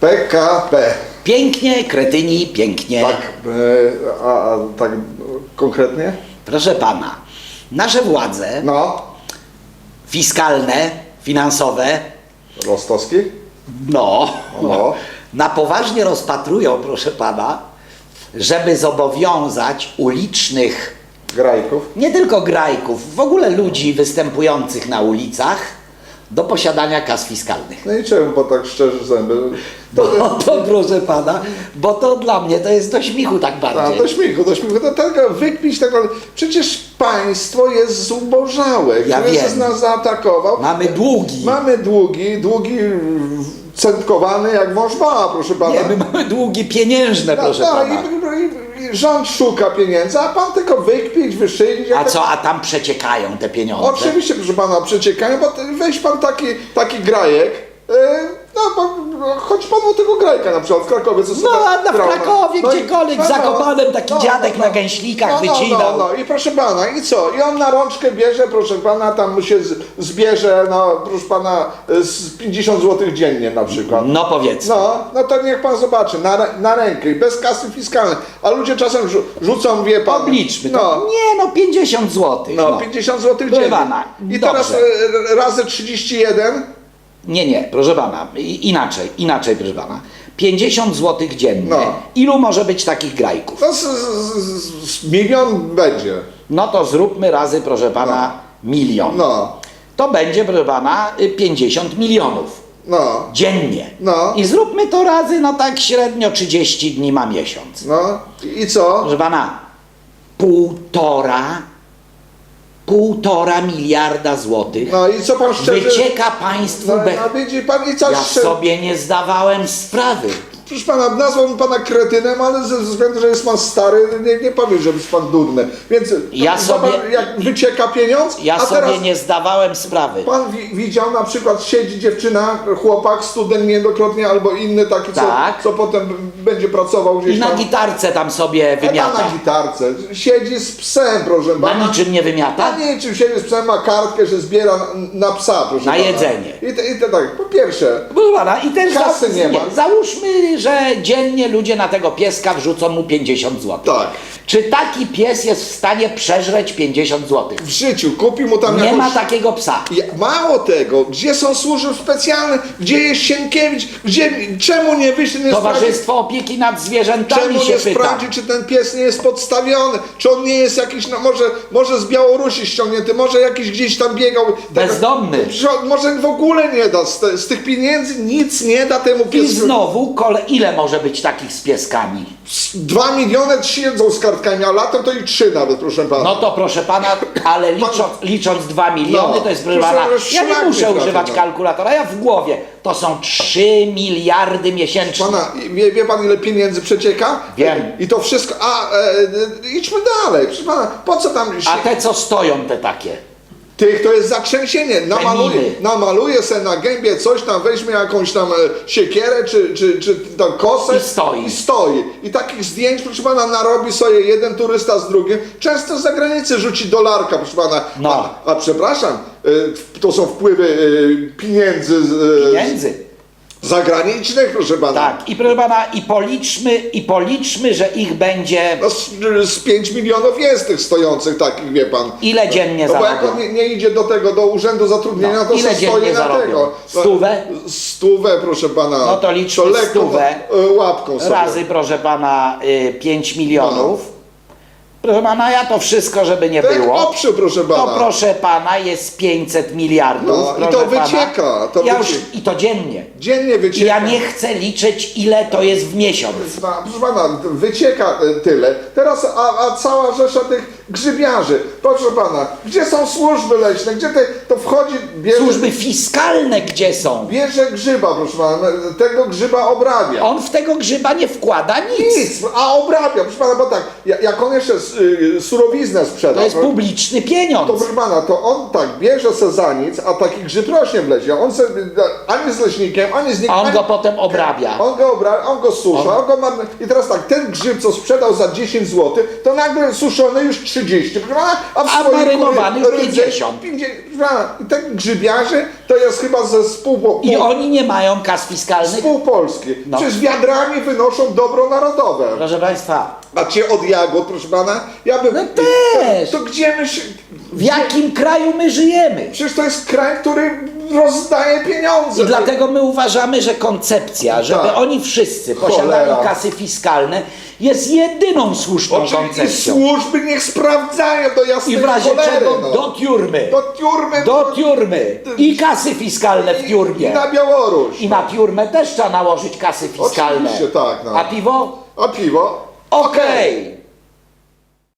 PKP. Pięknie, kretyni, pięknie. Tak, e, a, a tak konkretnie? Proszę pana, nasze władze No, fiskalne, finansowe, Rostowski? no, No. na poważnie rozpatrują, proszę pana, żeby zobowiązać ulicznych, Grajków. nie tylko grajków, w ogóle ludzi występujących na ulicach do posiadania kas fiskalnych. No i czemu pan tak szczerze zęby? To, to proszę pana, bo to dla mnie to jest do śmichu tak A, bardziej. do śmiechu, do śmiechu. To tego wykpić tak naprawdę. Przecież państwo jest zubożałe. Ja wiem. nas zaatakował. Mamy długi. Mamy długi, długi centkowany jak wąż proszę pana. Nie, my mamy długi pieniężne, No, proszę no, pana. i, i rząd szuka pieniędzy, a pan tylko wykpić, wyszylić. A co, a tam przeciekają te pieniądze? Oczywiście, proszę pana, przeciekają, bo weź pan taki, taki grajek, yy, no, bo, no chodź pan o tego grajka na przykład w Krakowie, co No, sobie a na w grał Krakowie, no gdziekolwiek, w Zakopanem taki dziadek na gęślikach no, no, wycinał. No, no, i proszę pana, i co? I on na rączkę bierze, proszę pana, tam mu się z, zbierze, no, proszę pana, z 50 zł dziennie na przykład. No powiedzmy. No, no to niech pan zobaczy, na, rę- na rękę i bez kasy fiskalnej. A ludzie czasem rzu- rzucą, wie pan. Obliczmy no, to. Nie no, 50 zł. No, 50 zł Proszę dziennie. pana, I dobrze. teraz e, razy 31, Nie, nie, proszę pana, i- inaczej, inaczej, proszę pana. 50 zł dziennie. No. Ilu może być takich grajków? to z, z, z, z milion będzie. No to zróbmy razy, proszę pana, milion. No, To będzie, proszę pana, y, 50 milionów no, dziennie. No. I zróbmy to razy, no tak średnio 30 dni ma miesiąc. no. I co? Proszę pana, półtora, półtora miliarda złotych No i co pan szczerze... wycieka państwu No, be... no widzi pan i co Ja szczerze... sobie nie zdawałem sprawy. Proszę pana, nazwałbym pana kretynem, ale ze względu, że jest pan stary, nie, nie powiem, że jest pan durny. Więc Ja to, sobie- pan, jak wycieka pieniądz, Ja a sobie teraz nie zdawałem sprawy. pan wi widział na przykład siedzi dziewczyna, chłopak, student niejednokrotnie albo inny taki, co, Tak. co potem b- będzie pracował gdzieś I na tam. gitarce tam sobie A pan wymiata. na gitarce. Siedzi z psem, proszę Na pana. niczym nie wymiata? Na niczym siedzi z psem, ma kartkę, że zbiera na, na psa, proszę Na pana. jedzenie. I, te, I to tak, po pierwsze, Proszę pana, i też Kasy nie ma. Załóżmy, że dziennie ludzie na tego pieska wrzucą mu 50 zł. tak, Czy taki pies jest w stanie przeżreć 50 zł? w życiu kupił mu tam Nie jakąś... ma takiego psa. Ja- Mało tego, gdzie są służby specjalne, gdzie jest Sienkiewicz, gdzie, czemu nie wyszli, nie Towarzystwo Opieki nad Zwierzętami czemu się nie pyta. sprawdzi, czy ten pies nie jest podstawiony, czy on nie jest jakiś, no może, może z Białorusi ściągnięty, może jakiś gdzieś tam biegał. Bezdomny. Przecież on Może w ogóle nie da, z, te, z tych pieniędzy nic nie da temu I pieskowi. znowu, kole... ile może być takich z pieskami? Dwa miliony siedzą z kartkami, a latem to i trzy nawet, proszę pana. No to proszę pana, ale licząc, licząc 2 miliony, No, to jest proszę proszę, pana, że ja nie szlak muszę nie trafi, używać no. kalkulatora, ja w głowie, to są 3 miliardy miesięcznie. Pana, wie, wie pan ile pieniędzy przecieka? Wiem. I to wszystko, a e, e, idźmy dalej, proszę pana, po co tam. A te co stoją, te takie? Tych to jest zatrzęsienie. Namaluje, namaluje se na gębie coś tam, weźmie jakąś tam e, siekierę czy, czy, czy tam kosę I stoi. I stoi. I takich zdjęć, proszę pana, narobi sobie jeden turysta z drugim. Często z zagranicy rzuci dolarka, proszę pana. No. A, a przepraszam, e, to są wpływy e, pieniędzy z, Pieniędzy. Zagranicznych, proszę pana. Tak, i proszę pana, i policzmy, i policzmy, że ich będzie, No z, z 5 milionów jest tych stojących takich, wie pan. ile dziennie No bo jak zarobią? on nie, nie idzie do tego, do urzędu zatrudnienia, No, to ile se stoi na zarobią? tego. No, Stówę? Stówę, proszę pana. No to liczmy lekko, stówę. e, łapką sobie. Razy, proszę pana, 5 milionów. Proszę pana, ja to wszystko, żeby nie To jak było. obszył, proszę pana. To proszę pana jest 500 miliardów. No, i proszę to pana. wycieka, to ja wycieka. Już, I to dziennie. Dziennie I wycieka. ja nie chcę liczyć, ile to jest w miesiąc. Proszę pana, wycieka e, tyle. Teraz, a, a cała rzesza tych grzybiarzy. Proszę pana, gdzie są służby leśne? Gdzie te, to wchodzi, bierze, Służby fiskalne gdzie są? bierze grzyba, proszę pana, tego grzyba obrabia. On w tego grzyba nie wkłada nic. Nic, a obrabia, proszę pana, bo tak, ja- jak on jeszcze y, surowiznę sprzeda, To jest publiczny to pieniądz. proszę pana, to on tak bierze se za nic, a taki grzyb rośnie w lesie. On se, ani z leśnikiem, ani z nikim. A on ani, go potem obrabia. On go obrabia, on go susza, on go marny. I teraz tak, ten grzyb, co sprzedał za 10 zł, to nagle suszony już 30, proszę pana, a w A swoim marynowany kury- rydze 50. 50. Proszę pana, I tak grzybiarze to jest chyba ze spół, I oni nie mają kas fiskalnych. spółpolskie. No. Przecież wiadrami wynoszą dobro narodowe. Proszę Państwa, A cię od jagód, proszę pana, ja bym... No też. To, to gdzie my się... w jakim kraju my żyjemy? Przecież to jest kraj, który rozdaje pieniądze. I dlatego my uważamy, że koncepcja, żeby Tak. oni wszyscy Cholera. posiadali kasy fiskalne, jest jedyną słuszną Oczywiście koncepcją. służby niech sprawdzają do jasnej I w razie cholery, czego no. do tiurmy. Do tiurmy. Do tiurmy. I kasy fiskalne w I tiurmie. na Białoruś. I na tiurmę też trzeba nałożyć kasy fiskalne. Oczywiście, tak, no. A piwo? A piwo? Okej.